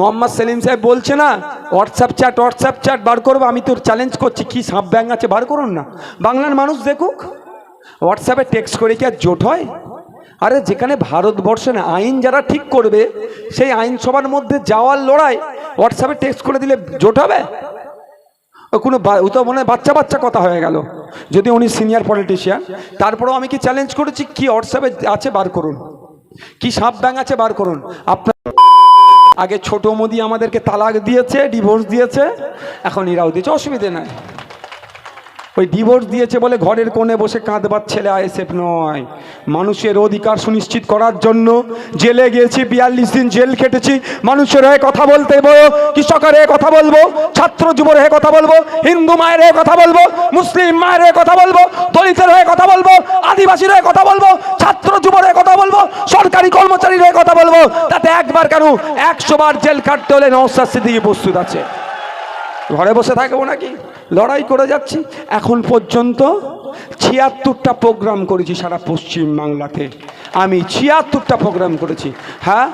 মোহাম্মদ সেলিম সাহেব বলছে না হোয়াটসঅ্যাপ চ্যাট হোয়াটসঅ্যাপ চ্যাট বার করব, আমি তোর চ্যালেঞ্জ করছি, কি সাপ ব্যাং আছে বার করুন না। বাংলার মানুষ দেখুক হোয়াটসঅ্যাপে টেক্সট করে কি আর জোট হয়? আরে যেখানে ভারতবর্ষে না, আইন যারা ঠিক করবে, সেই আইনসভার মধ্যে যাওয়ার লড়াই হোয়াটসঅ্যাপে টেক্সট করে দিলে জোট হবে? ও কোনো ও তো মনে বাচ্চা বাচ্চা কথা হয়ে গেল। যদি উনি সিনিয়র পলিটিশিয়ান তারপরেও আমি কি চ্যালেঞ্জ করেছি? কি হোয়াটসঅ্যাপে আছে বার করুন। কি সাপ ব্যাং আছে বার করুন। আপনার আগে ছোট মোদি আমাদেরকে তালাক দিয়েছে ডিভোর্স দিয়েছে, এখন এরাও দিয়েছে, অসুবিধে নাই। ওই ডিভোর্স দিয়েছে বলে ঘরের কোণে বসে কাঁদবার ছেলে আইএসএফ নয়। মানুষের অধিকার সুনিশ্চিত করার জন্য জেলে গিয়েছি, বিয়াল্লিশ দিন জেল খেটেছি। মানুষের হয়ে কথা বলতে বলো, কৃষকের হয়ে কথা বলব, ছাত্র যুবর হয়ে কথা বলব, হিন্দু মায়ের হয়ে কথা বলব, মুসলিম মায়ের হয়ে কথা বলব, দলিতের হয়ে কথা বলব, আদিবাসীর হয়ে কথা বলব, ছাত্র যুবর হয়ে সরকারি কর্মচারীর কথা বলব। তাতে একবার কেন একশো বার জেল কাটতে হলে নওসাদ দিয়ে প্রস্তুত আছে। ঘরে বসে থাকব নাকি? লড়াই করে যাচ্ছি। এখন পর্যন্ত ছিয়াত্তরটা প্রোগ্রাম করেছি সারা পশ্চিম বাংলাতে আমি ছিয়াত্তরটা প্রোগ্রাম করেছি। হ্যাঁ?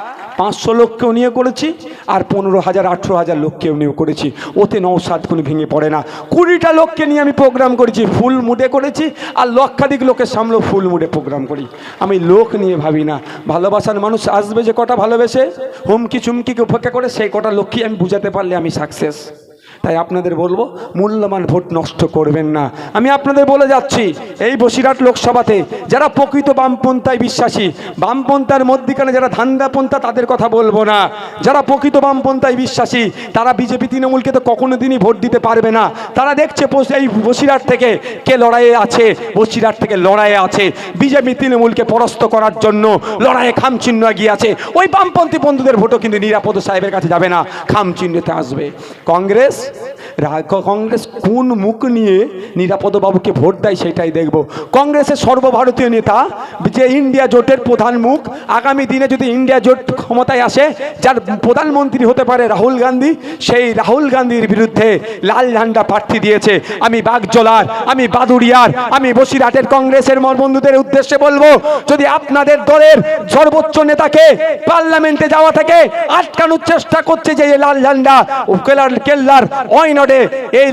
পাঁচশো লোককেও নিয়ে করেছি, আর পনেরো হাজার, আঠেরো হাজার লোককেও নিয়ে করেছি। ওতে নৌসাদ কোনো ভেঙে পড়ে না। কুড়িটা লোককে নিয়ে আমি প্রোগ্রাম করেছি, ফুল মুডে করেছি, আর লক্ষাধিক লোকের সামলেও ফুল মুডে প্রোগ্রাম করি। আমি লোক নিয়ে ভাবি না। ভালোবাসার মানুষ আসবে যে কটা ভালোবেসে, হুমকি চুমকিকে উপেক্ষা করে, সেই কটা লক্ষ্যে আমি বুঝাতে পারলে আমি সাকসেস তাই আপনাদের বলব, মূল্যবান ভোট নষ্ট করবেন না। আমি আপনাদের বলে যাচ্ছি, এই বসিরহাট লোকসভাতে যারা প্রকৃত বামপন্থায় বিশ্বাসী, বামপন্থার মধ্যিখানে যারা ধান্দাপন্থা, তাদের কথা বলব না। যারা প্রকৃত বামপন্থায় বিশ্বাসী, তারা বিজেপি তৃণমূলকে তো কখনো দিনই ভোট দিতে পারবে না। তারা দেখছে এই বসিরহাট থেকে কে লড়াইয়ে আছে, বসিরহাট থেকে লড়াইয়ে আছে। বিজেপি তৃণমূলকে পরাস্ত করার জন্য লড়াইয়ে খামচিহ্ন এগিয়ে আছে। ওই বামপন্থী বন্ধুদের ভোটও কিন্তু নিরাপদ সাহেবের কাছে যাবে না খামচিহ্নতে আসবে। কংগ্রেস কংগ্রেস কোন মুখ নিয়ে নিরাপদ বাবুকে ভোট দেয় সেটাই দেখব। কংগ্রেসের সর্বভারতীয় নেতা, যে ইন্ডিয়া জোটের প্রধান মুখ, আগামী দিনে যদি ইন্ডিয়া জোট ক্ষমতায় আসে, যার প্রধানমন্ত্রী হতে পারে রাহুল গান্ধী, সেই রাহুল গান্ধীর বিরুদ্ধে লাল ঝান্ডা প্রার্থী দিয়েছে। আমি বাগজলার আমি বাদুড়িয়ার, আমি বসিরহাটের কংগ্রেসের বন্ধুদের উদ্দেশ্যে বলব, যদি আপনাদের দলের সর্বোচ্চ নেতাকে পার্লামেন্টে যাওয়া থেকে আটকানোর চেষ্টা করছে যে লাল ঝান্ডা ও ওয়াইনডে এই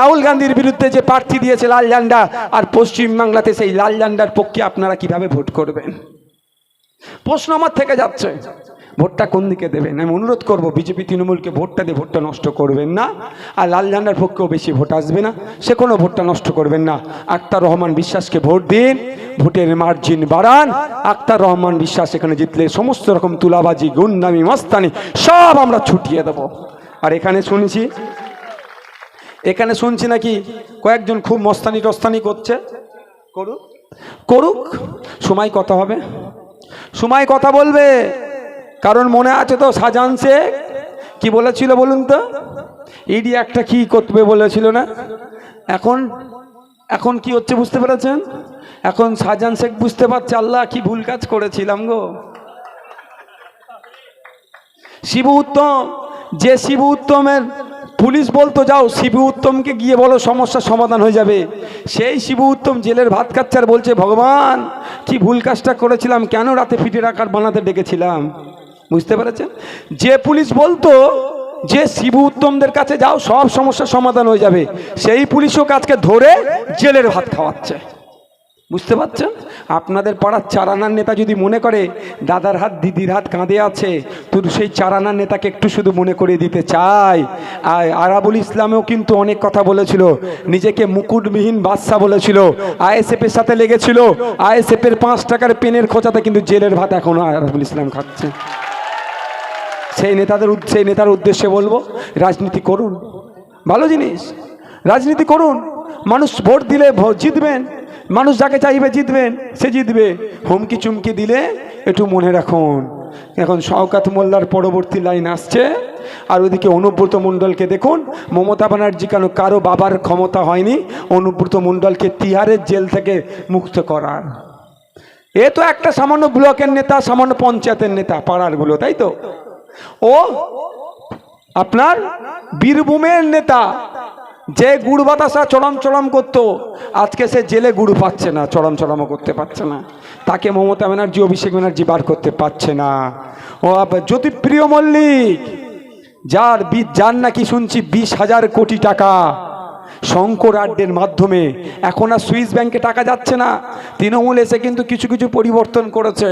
রাহুল গান্ধীর বিরুদ্ধে যে প্রার্থী দিয়েছে লাল ঝান্ডা আর পশ্চিম বাংলাতে সেই লাল ঝান্ডার পক্ষে আপনারা কীভাবে ভোট করবেন? প্রশ্ন আমার থেকে যাচ্ছে। ভোটটা কোন দিকে দেবেন? আমি অনুরোধ করব, বিজেপি তৃণমূলকে ভোটটা দিয়ে ভোটটা নষ্ট করবেন না। আর লাল ঝান্ডার পক্ষেও বেশি ভোট আসবে না। সে কোনো ভোটটা নষ্ট করবেন না। আক্তার রহমান বিশ্বাসকে ভোট দিন, ভোটের মার্জিন বাড়ান। আক্তার রহমান বিশ্বাস এখানে জিতলে সমস্ত রকম তুলাবাজি, গুন্ডামি, মস্তানি সব আমরা ছুটিয়ে দেব। আর এখানে শুনছি এখানে শুনছি নাকি কয়েকজন খুব মস্তানি টস্তানি করছে। করুক। করুক সময় কথা হবে। সময় কথা বলবে কারণ মনে আছে তো শাহজাহান শেখ। কি বলেছিল বলুন তো? ইডি একটা কি করবে বলেছিল না? এখন এখন কি হচ্ছে বুঝতে পেরেছেন? এখন শাহজাহান শেখ বুঝতে পারছে আল্লাহ কি ভুল কাজ করেছিলাম গো। শিবু উত্তম যে শিবু উত্তমের পুলিশ বলতো, যাও শিবু উত্তমকে গিয়ে বলো সমস্যার সমাধান হয়ে যাবে। সেই শিবু উত্তম জেলের ভাত খাচ্ছে আর বলছে, ভগবান, কি ভুল কাজটা করেছিলাম, কেন রাতে ফিটে রাখার বানাতে ডেকেছিলাম? বুঝতে পেরেছেন? যে পুলিশ বলতো, যে শিবু উত্তমদের কাছে যাও, সব সমস্যার সমাধান হয়ে যাবে। সেই পুলিশও কাজকে ধরে জেলের ভাত খাওয়াচ্ছে। বুঝতে পারছেন? আপনাদের পাড়ার চারানার নেতা যদি মনে করে, দাদার হাত, দিদির হাত কাঁধে আছে তো সেই চারানার নেতাকে একটু শুধু মনে করে দিতে চাই। আর আরাবুল ইসলামেও কিন্তু অনেক কথা বলেছিল, নিজেকে মুকুটবিহীন বাদশা বলেছিল, আইএসএফের সাথে লেগেছিল, আইএসএফের পাঁচ টাকার পেনের খোঁচাতে কিন্তু জেলের ভাত এখনও আরাবুল ইসলাম খাচ্ছে। সেই নেতাদের সেই নেতার উদ্দেশ্যে বলব, রাজনীতি করুন। ভালো জিনিস, রাজনীতি করুন। মানুষ ভোট দিলে জিতবেন। মানুষ যাকে চাইবে জিতবেন, সে জিতবে। হুমকি চুমকি দিলে একটু মনে রাখুন। এখন শওকাত মোল্লার পরবর্তী লাইন আসছে। আর ওদিকে অনুব্রত মণ্ডলকে দেখুন। মমতা ব্যানার্জি কেন কারও বাবার ক্ষমতা হয়নি? অনুব্রত মণ্ডলকে তিহারের জেল থেকে মুক্ত করার। এ তো একটা সামান্য ব্লকের নেতা, সামান্য পঞ্চায়েতের নেতা পাড়ারগুলো তাই তো? ও আপনার বীরভূমের নেতা। যে গুড় বাতাসা চরম চরম করতো, আজকে সে জেলে গুড় পাচ্ছে না চরম চরমও করতে পারছে না। তাকে মমতা ব্যানার্জি, অভিষেক ব্যানার্জি বার করতে পারছে না। ও জ্যোতিপ্রিয় মল্লিক, যার যার নাকি শুনছি বিশ হাজার কোটি টাকা শঙ্কর আড্ডের মাধ্যমে, এখন আর সুইস ব্যাংকে টাকা যাচ্ছে না। তৃণমূল এসে কিন্তু কিছু কিছু পরিবর্তন করেছে।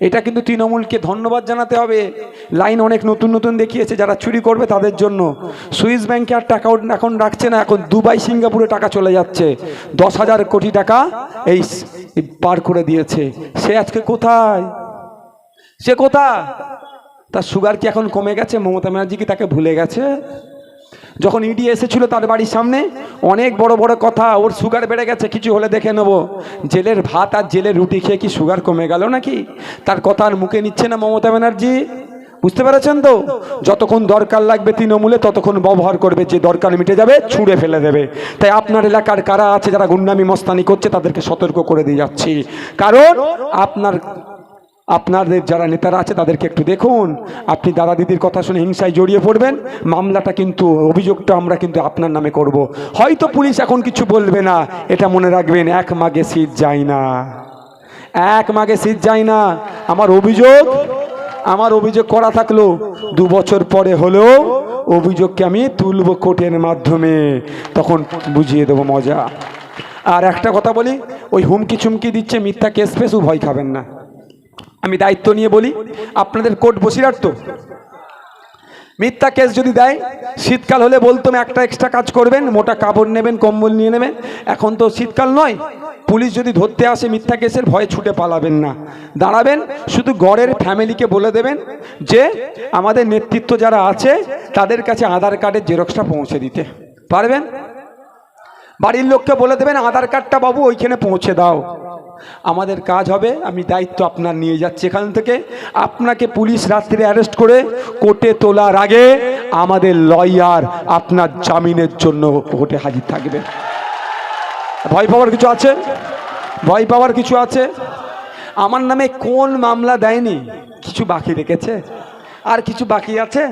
এটা কিন্তু তৃণমূলকে ধন্যবাদ জানাতে হবে। লাইন অনেক নতুন নতুন দেখিয়েছে যারা চুরি করবে তাদের জন্য। সুইস ব্যাংকে আর টাকা এখন রাখছে না, এখন দুবাই, সিঙ্গাপুরে টাকা চলে যাচ্ছে। দশ হাজার কোটি টাকা এই পার করে দিয়েছে। সে আজকে কোথায়? সে কোথায়? তার সুগার কি এখন কমে গেছে? মমতা ব্যানার্জি কি তাকে ভুলে গেছে? যখন ইডি এসেছিল তার বাড়ির সামনে, অনেক বড় বড় কথা, ওর সুগার বেড়ে গেছে, কিছু হলে দেখে নেব। জেলের ভাত আর জেলের রুটি খেয়ে কি সুগার কমে গেল নাকি? তার কথা আর মুখে নিচ্ছে না মমতা ব্যানার্জি। বুঝতে পেরেছেন তো? যতক্ষণ দরকার লাগবে তৃণমূলে, ততক্ষণ ব্যবহার করবে, যে দরকার মিটে যাবে, ছুঁড়ে ফেলে দেবে। তাই আপনার এলাকার কারা আছে, যারা গুন্ডামি, মস্তানি করছে, তাদেরকে সতর্ক করে দিয়ে যাচ্ছি। কারণ আপনার আপনাদের যারা নেতারা আছে, তাদেরকে একটু দেখুন। আপনি দাদা দিদির কথা শুনে হিংসায় জড়িয়ে পড়বেন। মামলাটা কিন্তু, অভিযোগটা আমরা কিন্তু আপনার নামে করব। হয়তো পুলিশ এখন কিছু বলবে না। এটা মনে রাখবেন, এক মাগে সিট যায় না। এক মাগে সিট যায় না। আমার অভিযোগ আমার অভিযোগ করা থাকল, দু বছর পরে হলেও অভিযোগকে আমি তুলব কোর্টের মাধ্যমে। তখন বুঝিয়ে দেবো মজা। আর একটা কথা বলি, ওই হুমকি চুমকি দিচ্ছে মিথ্যা কেস ফেসও ভয় খাবেন না। আমি দায়িত্ব নিয়ে বলি, আপনাদের কোর্ট বসিরার তো। মিথ্যা কেস যদি দেয়, শীতকাল হলে বলতাম একটা এক্সট্রা কাজ করবেন, মোটা কাপড় নেবেন, কম্বল নিয়ে নেবেন। এখন তো শীতকাল নয়, পুলিশ যদি ধরতে আসে মিথ্যা কেসের, ভয়ে ছুটে পালাবেন না। দাঁড়াবেন, শুধু গড়ের ফ্যামিলিকে বলে দেবেন যে, আমাদের নেতৃত্ব যারা আছে, তাদের কাছে আধার কার্ডের জেরক্সটা পৌঁছে দিতে। পারবেন? বাড়ির লোককে বলে দেবেন, আধার কার্ডটা বাবু, ওইখানে পৌঁছে দাও। আমাদের কাজ হবে, আমি দায়িত্ব আপনার নিয়ে যাচ্ছি এখান থেকে। আপনাকে পুলিশ রাত্রে অ্যারেস্ট করে কোর্টে তোলার আগে আমাদের লয়ার আপনার জামিনের জন্য কোর্টে হাজির থাকবে ভয় পাওয়ার কিছু আছে? ভয় পাওয়ার কিছু আছে? আমার নামে কোন মামলা দেয়নি? কিছু বাকি রেখেছে? আর কিছু বাকি আছে?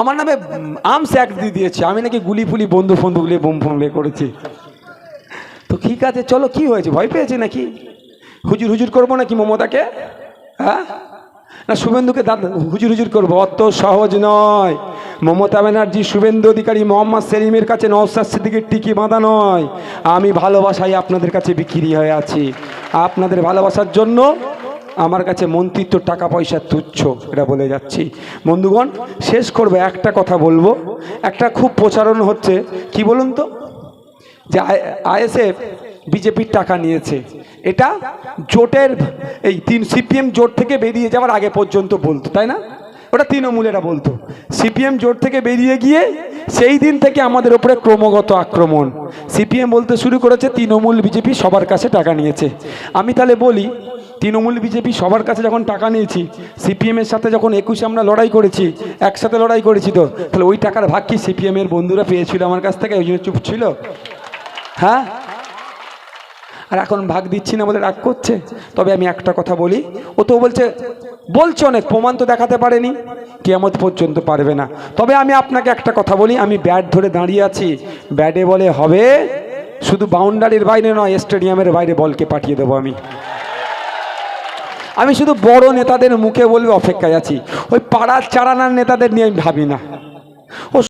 আমার নামে আর্মস অ্যাক্ট দিয়ে দিয়েছে। আমি নাকি গুলি ফুলি বন্ধু ফন্ধু গুলি বোম বের করেছি। তো ঠিক আছে চলো, কি হয়েছে? ভয় পেয়েছে নাকি? হুজুর হুজুর করব নাকি মমতাকে? হ্যাঁ? না, শুভেন্দুকে দাদা হুজুর হুজুর করব। অত সহজ নয়। মমতা ব্যানার্জি, শুভেন্দু অধিকারী, মোহাম্মদ সেলিমের কাছে নওসাদ সিদ্দিকের টিকি বাঁধা নয়। আমি ভালোবাসাই আপনাদের কাছে বিক্রি হয়ে আছি। আপনাদের ভালোবাসার জন্য আমার কাছে মন্ত্রিত্ব টাকা পয়সা তুচ্ছ, এটা বলে যাচ্ছি। বন্ধুগণ, শেষ করব। একটা কথা বলব। একটা খুব প্রচারণ হচ্ছে। কি বলুন তো? যে আইএসএফ বিজেপির টাকা নিয়েছে। এটা জোটের, এই তিন সিপিএম জোট থেকে বেরিয়ে যাওয়ার আগে পর্যন্ত বলতো, তাই না? ওটা তৃণমূলেরা বলতো। সিপিএম জোট থেকে বেরিয়ে গিয়ে সেই দিন থেকে আমাদের ওপরে ক্রমাগত আক্রমণ। সিপিএম বলতে শুরু করেছে, তৃণমূল বিজেপি সবার কাছে টাকা নিয়েছে। আমি তাহলে বলি, তৃণমূল বিজেপি সবার কাছে যখন টাকা নিয়েছি সিপিএমের সাথে যখন একুশে আমরা লড়াই করেছি, একসাথে লড়াই করেছি তো, তাহলে ওই টাকার ভাগ কি সিপিএমের বন্ধুরা পেয়েছিল আমার কাছ থেকে? ওই জন্য চুপ ছিল? হ্যাঁ? আর এখন ভাগ দিচ্ছি না বলে রাগ করছে? তবে আমি একটা কথা বলি, ও তো বলছে বলছে অনেক, প্রমাণ তো দেখাতে পারেনি। কেমত পর্যন্ত পারবে না। তবে আমি আপনাকে একটা কথা বলি, আমি ব্যাট ধরে দাঁড়িয়ে আছি। ব্যাটে বলে হবে, শুধু বাউন্ডারির বাইরে নয়, স্টেডিয়ামের বাইরে বলকে পাঠিয়ে দেবো আমি। আমি শুধু বড় নেতাদের মুখে বলবে অপেক্ষায় আছি। ওই পাড়ার চারানার নেতাদের নিয়ে আমি ভাবি না। ও